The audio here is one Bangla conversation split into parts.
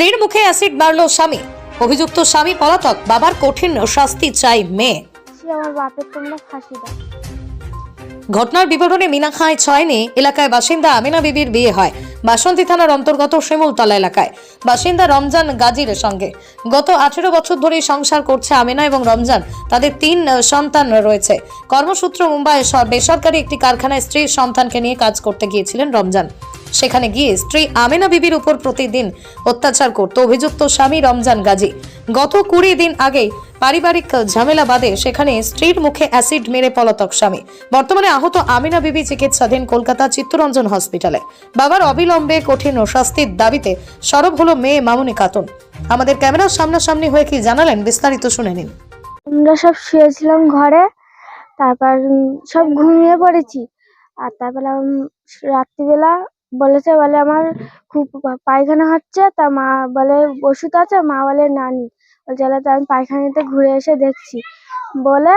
স্ত্রীর মুখে অ্যাসিড মারল স্বামী। অভিযুক্ত স্বামী পলাতক বাবার কঠিন শাস্তি চাই মেয়ে। সে আমার বাপের তোমরা ফাঁসি দাও। ঘটনার বিবরণে মিনাখায় ছয়নি এলাকায় বাসিন্দা আমিনা বিবির বিয়ে হয়। বাসন্তী থানার অন্তর্গত শিমুলতলা এলাকায়। বাসিন্দা রমজান গাজীর সঙ্গে। গত আঠেরো বছর ধরে সংসার করছে আমিনা এবং রমজান। তাদের তিন সন্তান রয়েছে। কর্মসূত্র মুম্বাইয়ে বেসরকারি একটি কারখানায় স্ত্রীর সন্তানকে নিয়ে কাজ করতে গিয়েছিলেন রমজান। সেখানে গিয়ে স্ত্রী আমেনা বিবির উপর প্রতিদিন অত্যাচার করত অভিযুক্ত স্বামী রমজান গাজী। গত কুড়ি দিন আগেই পারিবারিক ঝামেলা বাদে সেখানে স্ত্রীর মুখে অ্যাসিড মেরে পলাতক স্বামী। বর্তমানে আহত আমিনা বিবি চিকিৎসাধীন কলকাতা চিত্তরঞ্জন হসপিটালে। বাবার অবিলম্বে কঠিন শাস্তির দাবিতে সরব হলো মেয়ে মামুনি খাতুন। আমাদের ক্যামেরার সামনাসামনি হয়ে কি জানালেন বিস্তারিত শুনে নিন। আমরা সব শুয়েছিলাম ঘরে, তারপর সব ঘুমিয়ে পড়েছি। আর তারপর রাত্রিবেলা বলেছে বলে আমার খুব পায়খানা হচ্ছে তা মা বলে ওষুধ আছে মা বলে নানি বলছে তাহলে তো আমি পায়খানাতে ঘুরে এসে দেখছি। বলে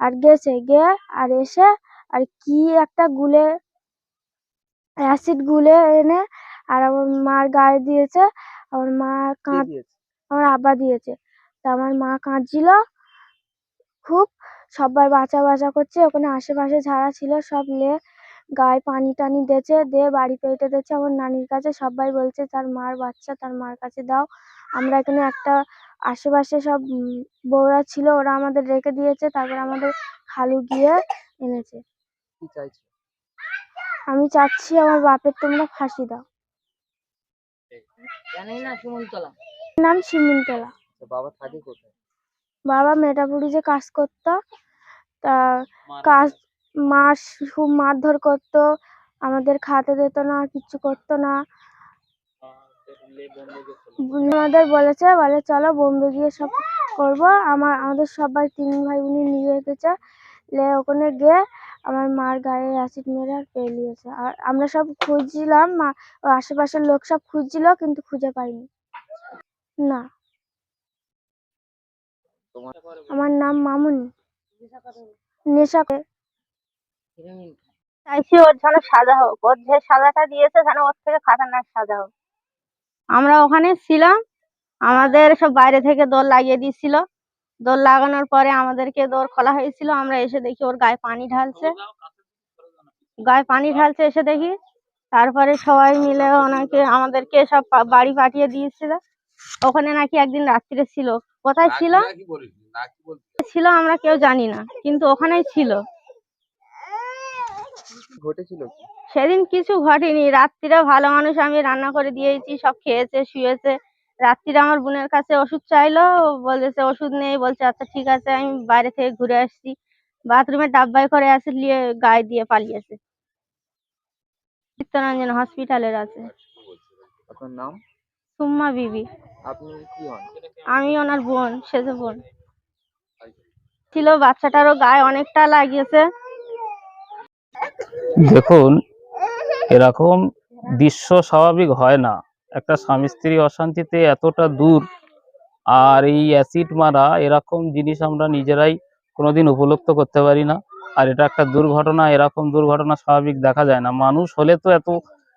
আর গেছে গিয়ে আর এসে আর কি একটা গুলে অ্যাসিড গুলে এনে আর আমার মার গায়ে দিয়েছে আমার মা কাঁদ আমার আব্বা দিয়েছে। তা আমার মা কাঁদছিল খুব সবাই বাঁচা বাঁচা করছে ওখানে আশেপাশে যারা ছিল সব লে গায়ে পানি টানি দিয়েছে দিয়ে বাড়ি পেটে দিয়েছে। আমার নানির কাছে সবাই বলছে তার মার বাচ্চা তার মার কাছে দাও। আমরা এখানে একটা আশেপাশে সব বউরা ছিল ওরা আমাদের রেখে দিয়েছে। তারপর আমাদের খালু গিয়ে এনেছে। আমি চাচ্ছি আমার বাপের তোমরা ফাঁসি দাও। শিমুলতলা? নাম সিমিনতলা তো বাবা থাকে কোথায়? বাবা মেটাপুরি যে কাজ করতো তা কাজ মাস খুব মারধর করতো আমাদের খাতে দিত না কিচ্ছু করতো না। আমাদের বলেছে বলে চলো বোম্বে গিয়ে সব করব। আমার আমাদের সবাই তিন ভাই উনি নিয়ে যেতেছে লে ওখানে গিয়ে আমার মার গায়ে অ্যাসিড মেরে আর পেলিয়েছে আর আমরা সব খুঁজছিলাম মা ও আশেপাশের লোক সব খুঁজছিল কিন্তু খুঁজে পাইনি। না। আমার নাম মামুনি। নেশা করে। হিরোইন চাইছি ওর যেন সাজা হোক। ওর যে সাজাটা দিয়েছে যেন ওর থেকে খাতারনাক সাজা হোক। আমরা ওখানে ছিলাম। আমাদের সব বাইরে থেকে দৌড় লাগিয়ে দিয়েছিল। দৌড় লাগানোর পরে আমাদেরকে দৌড় খোলা হয়েছিল। আমরা এসে দেখি ওর গায়ে পানি ঢালছে। গায়ে পানি ঢালছে এসে দেখি। তারপরে সবাই মিলে ওনাকে আমাদেরকে সব পা- বাড়ি পাঠিয়ে দিয়েছিল। ওখানে নাকি একদিন রাত্রিরে ছিল। কোথায় ছিল? ছিল আমরা কেউ জানি না। কিন্তু ওখানেই ছিল। ঘটেছিল সেদিন কিছু ঘটেনি। রাত্রিরে ভালো মানুষ আমি রান্না করে দিয়েছি সব খেয়েছে শুয়েছে। রাত্রিরে আমার বোনের কাছে ওষুধ চাইলো বলেছে ওষুধ নেই। বলছে আচ্ছা ঠিক আছে আমি বাইরে থেকে ঘুরে আসছি। বাথরুমের ডাব্বায় করে অ্যাসিড নিয়ে গায়ে দিয়ে পালিয়েছে। চিত্তরঞ্জন হসপিটালের আছে। আপনার নাম? সুম্মা বিবি। আপনি কি হন? আমি ওনার বোন সেজে বোন। ছিল বাচ্চাটারও গায়ে অনেকটা লাগিয়েছে। দেখুন, এরকম দৃশ্য স্বাভাবিক হয় না। একটা স্বামী স্ত্রী অশান্তিতে এতটা দূর আর এই অ্যাসিড মারা এরকম জিনিস আমরা নিজেরাই কোনোদিন উপলব্ধ করতে পারি না। আর এটা একটা দুর্ঘটনা, এরকম দুর্ঘটনা স্বাভাবিক দেখা যায় না। মানুষ হলে তো এত,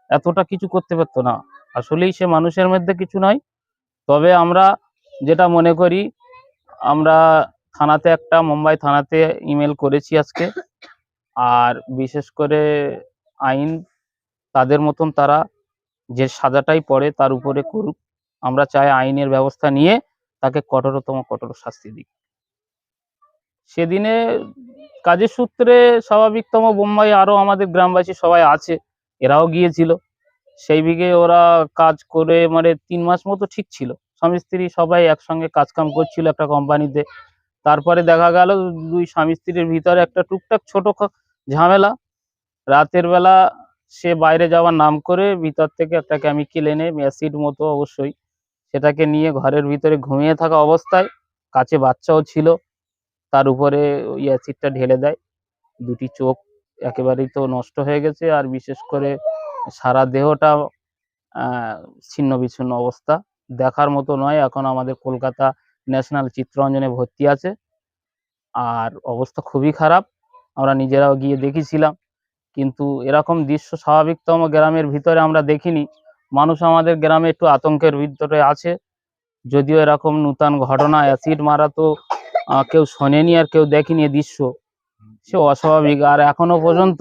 এতটা কিছু করতে পারতো না। আসলেই সে মানুষের মধ্যে কিছু নয় তবে আমরা যেটা মনে করি, আমরা থানাতে একটা, মুম্বাই থানাতে ইমেল করেছি আজকে। আর বিশেষ করে আইন তাদের মতন তারা যে সাজাটাই পড়ে তার উপরে করুক। আমরা চাই আইনের ব্যবস্থা নিয়ে তাকে কঠোরতম কঠোর শাস্তি দিক। সেদিনে কাজের সূত্রে স্বাভাবিকতম বোম্বাই আরও আমাদের গ্রামবাসী সবাই আছে, এরাও গিয়েছিল। সেই বিঘে ওরা কাজ করে মানে তিন মাস মতো ঠিক ছিল। স্বামী স্ত্রী সবাই একসঙ্গে কাজকাম করছিল একটা কোম্পানিতে তারপরে দেখা গেল দুই স্বামী স্ত্রীর ভিতরে একটা টুকটাক ছোট ঝামেলা। রাতের বেলা সে বাইরে যাওয়ার নাম করে ভিতর থেকে একটা কেমিক্যাল এনে অ্যাসিড মতো অবশ্যই সেটাকে নিয়ে ঘরের ভিতরে ঘুমিয়ে থাকা অবস্থায় কাছে বাচ্চাও ছিল, তার উপরে ওই অ্যাসিডটা ঢেলে দেয়। দুটি চোখ একেবারেই তো নষ্ট হয়ে গেছে আর বিশেষ করে সারা দেহটা ছিন্ন বিচ্ছিন্ন অবস্থা। দেখার মতো নয়, এখন আমাদের কলকাতা ন্যাশনাল চিত্তরঞ্জনে ভর্তি আছে। আর অবস্থা খুবই খারাপ, আমরা নিজেরাও গিয়ে দেখেছিলাম। কিন্তু এরকম দৃশ্য স্বাভাবিকতম গ্রামের ভিতরে আমরা দেখিনি। মানুষ আমাদের গ্রামে একটু আতঙ্কের ভিতরে আছে। যদিও এরকম নূতন ঘটনা, অ্যাসিড মারা তো কেউ শোনেনি আর কেউ দেখেনি দৃশ্য। সে অস্বাভাবিক। আর এখনও পর্যন্ত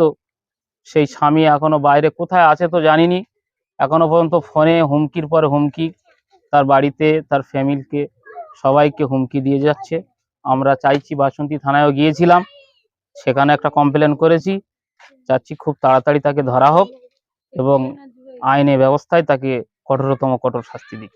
সেই স্বামী এখনও বাইরে কোথায় আছে তো জানিনি। এখনও পর্যন্ত ফোনে হুমকির পর হুমকি, তার বাড়িতে, তার ফ্যামিলিকে সবাইকে হুমকি দিয়ে যাচ্ছে। আমরা চাইছি বাসন্তী থানায়ও গিয়েছিলাম, সেখানে একটা কমপ্লেন করেছি। চাচ্ছি খুব তাড়াতাড়ি তাকে ধরা হোক এবং আইনে ব্যবস্থায় তাকে কঠোরতম কঠোর শাস্তি দিক।